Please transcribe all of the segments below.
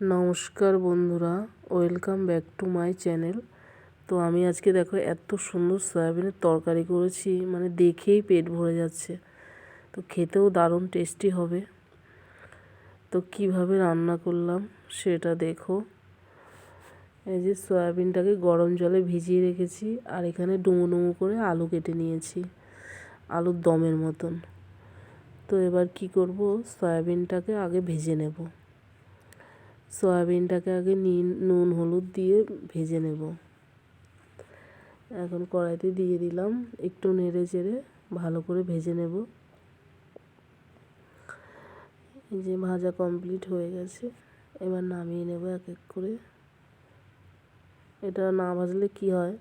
নমস্কার বন্ধুরা, welcome back to my channel. তো আমি আজকে দেখো এত সুন্দর সয়াবিনের তরকারি করেছি মানে দেখেই পেট ভরে যাচ্ছে। তো খেতেও দারুণ টেস্টি হবে। তো কীভাবে রান্না করলাম সেটা দেখো। এই যে সয়াবিনটাকে গরম জলে ভিজিয়ে রেখেছি আর এখানে ডুমো ডুমো করে আলু কেটে নিয়েছি, আলুর দমের মতন। তো এবার কি করব, সয়াবিনটাকে আগে ভেজে নেব। সয়াবিনটাকে আগে নিন নুন, হলুদ দিয়ে ভেজে নেব। এখন কড়াইতে দিয়ে দিলাম একটু নেড়ে চেড়ে ভালো করে ভেজে নেব। যে ভাজা কমপ্লিট হয়ে গেছে, এবার নামিয়ে নেব এক এক করে। এটা না ভাজলে কি হয়?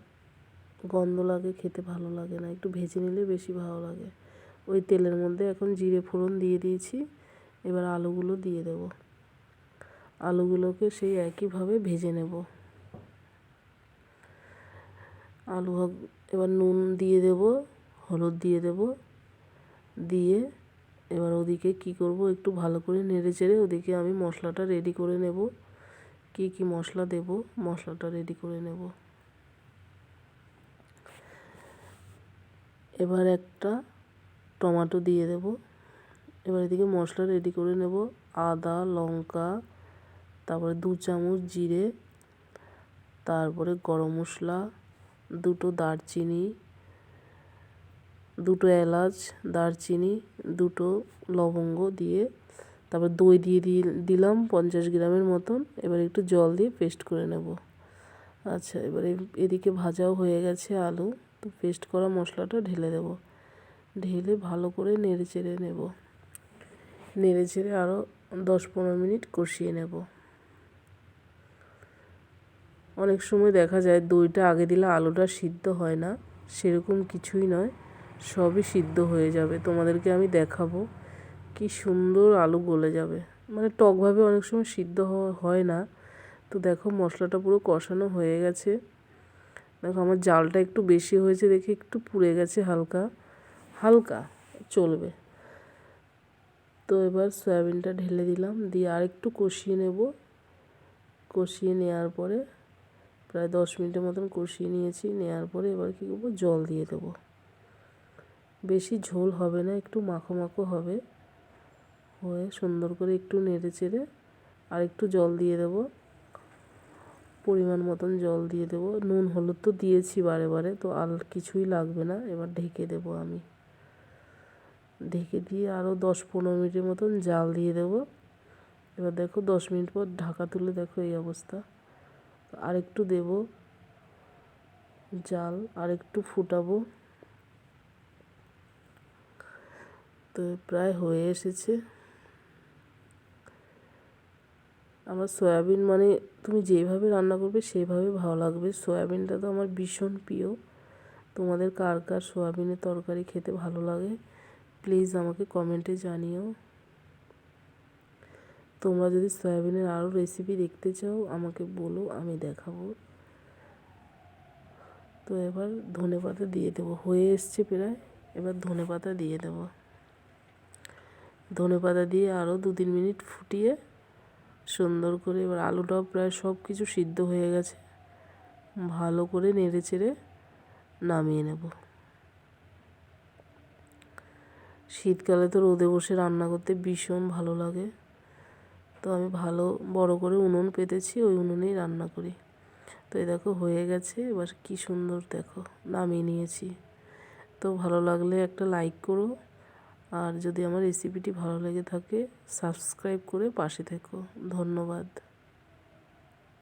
গন্ধ লাগে, খেতে ভালো লাগে না, একটু ভেজে নিলে বেশি ভালো লাগে। ওই তেলের মধ্যে এখন জিরে ফোড়ন দিয়ে দিয়েছি, এবার আলুগুলো দিয়ে দেবো। আলুগুলোকে সেই একইভাবে ভেজে নেব। আলু এবার নুন দিয়ে দেব, হলুদ দিয়ে দেব, দিয়ে এবার ওদিকে কি করব, একটু ভালো করে নেড়ে চেড়ে ওদিকে আমি মশলাটা রেডি করে নেব। কি কি মশলা দেব, মশলাটা রেডি করে নেব। এবার একটা টমাটো দিয়ে দেব। এবার এদিকে মশলা রেডি করে নেব, আদা, লঙ্কা তারপরে দু চামচ জিরে, তারপরে গরম মশলা, দুটো দারচিনি, দুটো এলাচ, দারচিনি, দুটো লবঙ্গ দিয়ে তারপর দই দিয়ে দিলাম পঞ্চাশ গ্রামের মতন। এবার একটু জল দিয়ে পেস্ট করে নেব। আচ্ছা এবারে এদিকে ভাজাও হয়ে গেছে আলু। তো পেস্ট করা মশলাটা ঢেলে দেব। ঢেলে ভালো করে নেড়ে চেড়ে নেব। নেড়ে চেড়ে আরও দশ পনেরো মিনিট কষিয়ে নেব। অনেক সময় দেখা যায় দইটা আগে দিলে আলুটা সিদ্ধ হয় না, সেরকম কিছুই নয়, সবই সিদ্ধ হয়ে যাবে। তোমাদেরকে আমি দেখাবো কি সুন্দর আলু গলে যাবে। মানে টকভাবে অনেক সময় সিদ্ধ হয় না। তো দেখো মশলাটা পুরো কষানো হয়ে গেছে। দেখো আমার জালটা একটু বেশি হয়েছে দেখে একটু পুড়ে গেছে হালকা। হালকা, চলবে। তো এবার সয়াবিনটা ঢেলে দিলাম, দিয়ে আর একটু কষিয়ে নেব। কষিয়ে নেওয়ার পরে প্রায় দশ মিনিটের মতন কষিয়ে নিয়েছি নেওয়ার পরে এবার কী করব? জল দিয়ে দেবো। বেশি ঝোল হবে না, একটু মাখো মাখো হবে। হয়ে সুন্দর করে একটু নেড়ে চেড়ে আর একটু জল দিয়ে দেব। পরিমাণ মতন জল দিয়ে দেব। নুন, হলুদ তো দিয়েছি বারে বারে, তো আর কিছুই লাগবে না। এবার ঢেকে দেব আমি। ঢেকে দিয়ে আরও দশ পনেরো মিনিটের মতন জাল দিয়ে দেব। এবার দেখো দশ মিনিট পর ঢাকা তুলে দেখো এই অবস্থা। আরেকটু দেব জাল, আরেকটু ফুটাবো। তো প্রায় হয়ে এসেছে। আমার সয়াবিন মানে তুমি যেভাবে রান্না করবে সেইভাবে ভালো লাগবে। সয়াবিনটা তো আমার ভীষণ প্রিয়। তোমাদের কার কার সয়াবিনের তরকারি খেতে ভালো লাগে প্লিজ আমাকে কমেন্টে জানিও। তোমরা যদি সয়াবিনের আরও রেসিপি দেখতে চাও, আমাকে বলো, আমি দেখাবো। তো এবার ধনে পাতা দিয়ে দেবো। হয়ে এসছে প্রায়। এবার ধনে পাতা দিয়ে দেবো। ধনে পাতা দিয়ে আরও দু তিন মিনিট ফুটিয়ে সুন্দর করে এবার আলুটাও প্রায় সব কিছু সিদ্ধ হয়ে গেছে। ভালো করে নেড়ে চেড়ে নামিয়ে নেব। শীতকালে তো রোদে বসে রান্না করতে ভীষণ ভালো লাগে। তো আমি ভালো বড় করে উনুন পেতেছি, ওই উনুনেই রান্না করি। তো এই দেখো হয়ে গেছে, এবার কি সুন্দর দেখো, নামিয়ে নিয়েছি। তো ভালো লাগলে একটা লাইক করো, আর যদি আমার রেসিপিটি ভালো লেগে থাকে সাবস্ক্রাইব করে পাশে থেকো। ধন্যবাদ।